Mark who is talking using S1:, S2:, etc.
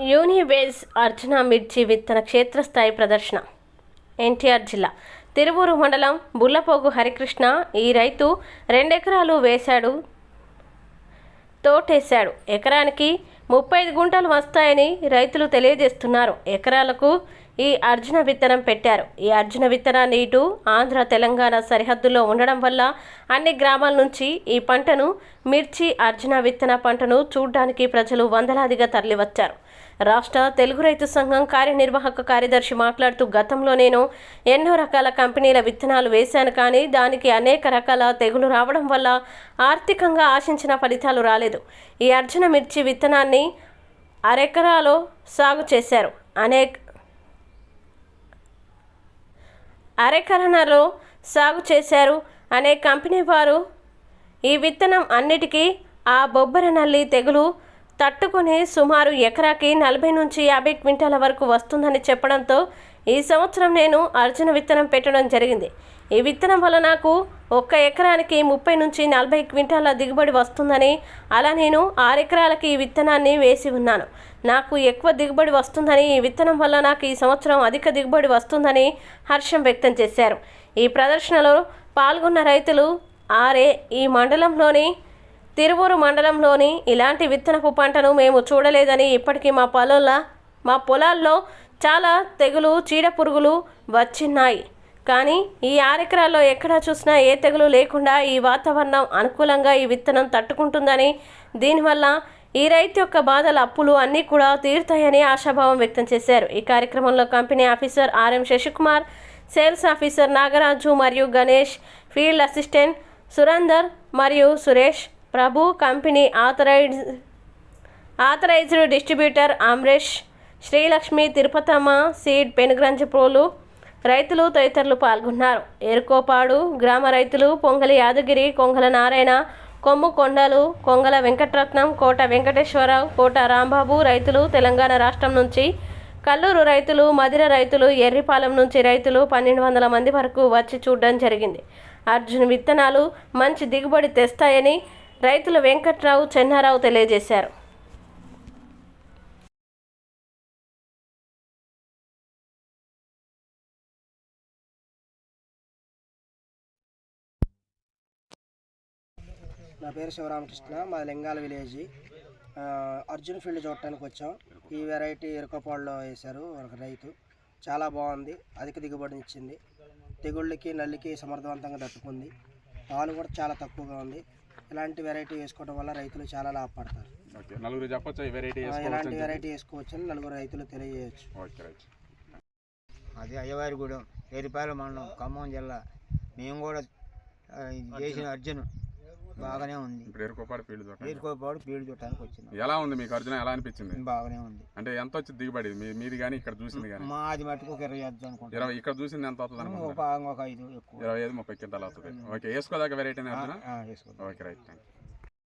S1: యూనివేజ్ అర్జున మిర్చి విత్తన క్షేత్రస్థాయి ప్రదర్శన. ఎన్టీఆర్ జిల్లా. తిరువూరు మండలం బుల్లపోగు హరికృష్ణ ఈ రైతు రెండెకరాలు వేశాడు తోటేశాడు. ఎకరానికి ముప్పై ఐదు గుంటలు వస్తాయని రైతులు తెలియజేస్తున్నారు. ఎకరాలకు ఈ అర్జున విత్తనం పెట్టారు. ఈ అర్జున విత్తనాన్ని ఇటు ఆంధ్ర తెలంగాణ సరిహద్దుల్లో ఉండడం వల్ల అన్ని గ్రామాల నుంచి ఈ పంటను మిర్చి అర్జున విత్తన పంటను చూడ్డానికి ప్రజలు వందలాదిగా తరలివచ్చారు. రాష్ట్ర తెలుగు రైతు సంఘం కార్యనిర్వాహక కార్యదర్శి మాట్లాడుతూ గతంలో నేను ఎన్నో రకాల కంపెనీల విత్తనాలు వేశాను కానీ దానికి అనేక రకాల తెగులు రావడం వల్ల ఆర్థికంగా ఆశించిన ఫలితాలు రాలేదు. ఈ అర్జున మిర్చి విత్తనాన్ని అరెకరాలో సాగు చేశారు. అనేక అరెకరణలో సాగు చేశారు. అనే కంపెనీ వారు ఈ విత్తనం అన్నిటికీ ఆ బొబ్బర నల్లి తెగులు తట్టుకుని సుమారు ఎకరాకి నలభై నుంచి యాభై క్వింటాల వరకు వస్తుందని చెప్పడంతో ఈ సంవత్సరం నేను అర్జున విత్తనం పెట్టడం జరిగింది. ఈ విత్తనం వల్ల నాకు ఒక్క ఎకరానికి ముప్పై నుంచి నలభై క్వింటాల దిగుబడి వస్తుందని అలా నేను ఆరు ఎకరాలకి ఈ విత్తనాన్ని వేసి ఉన్నాను. నాకు ఎక్కువ దిగుబడి వస్తుందని ఈ విత్తనం వల్ల నాకు ఈ సంవత్సరం అధిక దిగుబడి వస్తుందని హర్షం వ్యక్తం చేశారు. ఈ ప్రదర్శనలో పాల్గొన్న రైతులు ఆరే ఈ మండలంలోని తిరువూరు మండలంలోని ఇలాంటి విత్తనపు పంటను మేము చూడలేదని ఇప్పటికీ మా పొలంలో మా పొలాల్లో చాలా తెగులు చీడ పురుగులు వచ్చిన్నాయి. కానీ ఈ ఆరెకరాల్లో ఎక్కడా చూసినా ఏ తెగులు లేకుండా ఈ వాతావరణం అనుకూలంగా ఈ విత్తనం తట్టుకుంటుందని దీనివల్ల ఈ రైతు యొక్క బాధల అప్పులు అన్నీ కూడా తీరుతాయని ఆశాభావం వ్యక్తం చేశారు. ఈ కార్యక్రమంలో company officer RM Shashikumar sales officer Nagaraju మరియు గణేష్ ఫీల్డ్ అసిస్టెంట్ సురేందర్ మరియు Suresh Prabhu company authorise authorised distributor Amaresh Srilakshmi Tirupatamma seed Penugranjapolu రైతులు తదితరులు పాల్గొన్నారు. ఎరుకోపాడు గ్రామ రైతులు పొంగలి యాదగిరి కొంగల నారాయణ కొమ్ము కొండలు కొంగల వెంకటరత్నం కోట వెంకటేశ్వరరావు కోట రాంబాబు రైతులు తెలంగాణ రాష్ట్రం నుంచి కల్లూరు రైతులు మదిర రైతులు ఎర్రిపాలెం నుంచి రైతులు పన్నెండు వందల మంది వరకు వచ్చి చూడడం జరిగింది. అర్జున్ విత్తనాలు మంచి దిగుబడి తెస్తాయని రైతులు వెంకట్రావు చెన్నారావు తెలియజేశారు.
S2: నా పేరు శివరామకృష్ణ మా లింగాల విలేజ్. అర్జున్ ఫీల్డ్ చూడటానికి వచ్చాం. ఈ వెరైటీ ఇరకపాడులో వేశారు ఒక రైతు. చాలా బాగుంది అధిక దిగుబడిని ఇచ్చింది. తెగుళ్ళకి నల్లికి సమర్థవంతంగా తట్టుకుంది. పాలు కూడా చాలా తక్కువగా ఉంది. ఇలాంటి వెరైటీ వేసుకోవడం వల్ల రైతులు చాలా లాభపడతారు.
S3: ఓకే నలుగురు చెప్పొచ్చా ఈ వెరైటీ వేసుకోవచ్చు
S2: ఇలాంటి వెరైటీ వేసుకోవచ్చని నలుగురు రైతులు తెలియజేయచ్చు.
S3: Okay right.
S4: అది అయ్యవారిగూడెం ఏరిపాలెం మండలం ఖమ్మం జిల్లా. మేము కూడా చేసిన అర్జున్. బాగానే ఉంది.
S3: ఇప్పుడు ఎరుకోపాడు ఫీల్డ్ చూడండి
S4: ఏరుకోపాడు పీడు చుట్టానికి వచ్చింది.
S3: ఎలా ఉంది మీకు అర్జున? ఎలా అనిపించింది?
S4: బాగానే ఉంది.
S3: అంటే ఎంత వచ్చింది దిగుబడి? మీ- మీది కానీ ఇక్కడ చూసింది కానీ
S4: మాది మట్టుకు ఒక ఇరవై అర్జున్ అనుకుంటా.
S3: ఇరవై ఇక్కడ చూసింది ఎంత అవుతుంది
S4: ఒక
S3: అనుకుంటున్నారు?
S4: ఒక ఐదు ఎక్కువ.
S3: ఇరవై ఐదు ముప్పై క్వింటాలు అవుతుంది. ఓకే వేసుకోదాకా వెరైటీ అర్జున?
S4: ఆ,
S3: ఓకే రైట్ థ్యాంక్ యూ